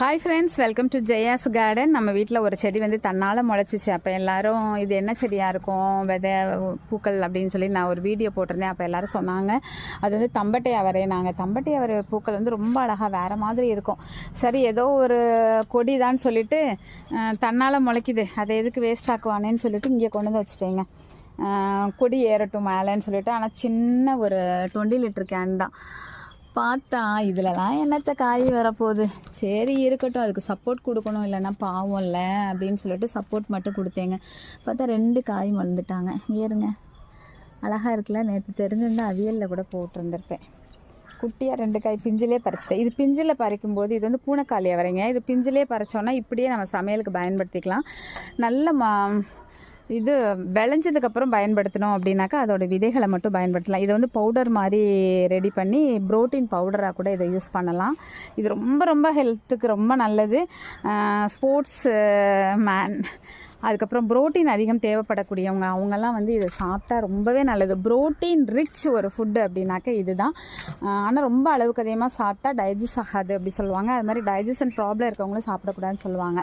Hi friends welcome to Jaya's garden நம்ம வீட்டில் ஒரு செடி வந்து தன்னால் முளைச்சிச்சு. அப்போ எல்லாரும் இது என்ன செடியாக இருக்கும்? விதை பூக்கள் அப்படின்னு சொல்லி நான் ஒரு வீடியோ போட்டிருந்தேன். அப்போ எல்லோரும் சொன்னாங்க. அது வந்து தம்பட்டை அவரை நாங்கள் தம்பட்டை அவரை பூக்கள் வந்து ரொம்ப அழகாக வேறு மாதிரி இருக்கும். சரி ஏதோ ஒரு கொடி தான் சொல்லிட்டு தன்னால் முளைக்குது. அதை எதுக்கு வேஸ்ட் ஆக்குவானேன்னு சொல்லிட்டு இங்கே கொண்டு வந்து வச்சுட்டேங்க. கொடி ஏறட்டும் மேலேன்னு சொல்லிட்டு. ஆனால் சின்ன ஒரு டுவெண்ட்டி லிட்டர் கேன் தான் பார்த்தா இதுலலாம் என்னத்த காய் வரப்போகுது? சரி இருக்கட்டும். அதுக்கு சப்போர்ட் கொடுக்கணும். இல்லைன்னா பாவம் இல்லை அப்படின்னு சொல்லிட்டு சப்போர்ட் மட்டும் கொடுத்தேங்க. பார்த்தா ரெண்டு காய் வந்துட்டாங்க. ஏறுங்க. அழகாக இருக்குல்ல? நேற்று தெரிஞ்சிருந்தா அவியலில் கூட போட்டிருந்திருப்பேன். குட்டியாக ரெண்டு காய் பிஞ்சிலே பறிச்சிட்டேன். இது பிஞ்சில் பறிக்கும்போது இது வந்து பூனைக்காளியை வரைங்க. இது பிஞ்சிலே பறிச்சோன்னா இப்படியே நம்ம சமையலுக்கு பயன்படுத்திக்கலாம். நல்ல மா இது விளைஞ்சதுக்கப்புறம் பயன்படுத்தணும் அப்படின்னாக்கா அதோட விதைகளை மட்டும் பயன்படுத்தலாம். இதை வந்து பவுடர் மாதிரி ரெடி பண்ணி புரோட்டீன் பவுடராக கூட இதை யூஸ் பண்ணலாம். இது ரொம்ப ரொம்ப ஹெல்த்துக்கு ரொம்ப நல்லது. ஸ்போர்ட்ஸ் மேன் அதுக்கப்புறம் புரோட்டீன் அதிகம் தேவைப்படக்கூடியவங்க அவங்கெல்லாம் வந்து இதை சாப்பிட்டா ரொம்பவே நல்லது. புரோட்டீன் ரிச் ஒரு ஃபுட்டு அப்படின்னாக்க இதுதான். ஆனால் ரொம்ப அளவுக்கு அதிகமாக சாப்பிட்டா டைஜஸ்ட் ஆகாது அப்படி சொல்லுவாங்க. அது மாதிரி டைஜஷன் ப்ராப்ளம் இருக்கவங்களும் சாப்பிடக்கூடாதுன்னு சொல்லுவாங்க.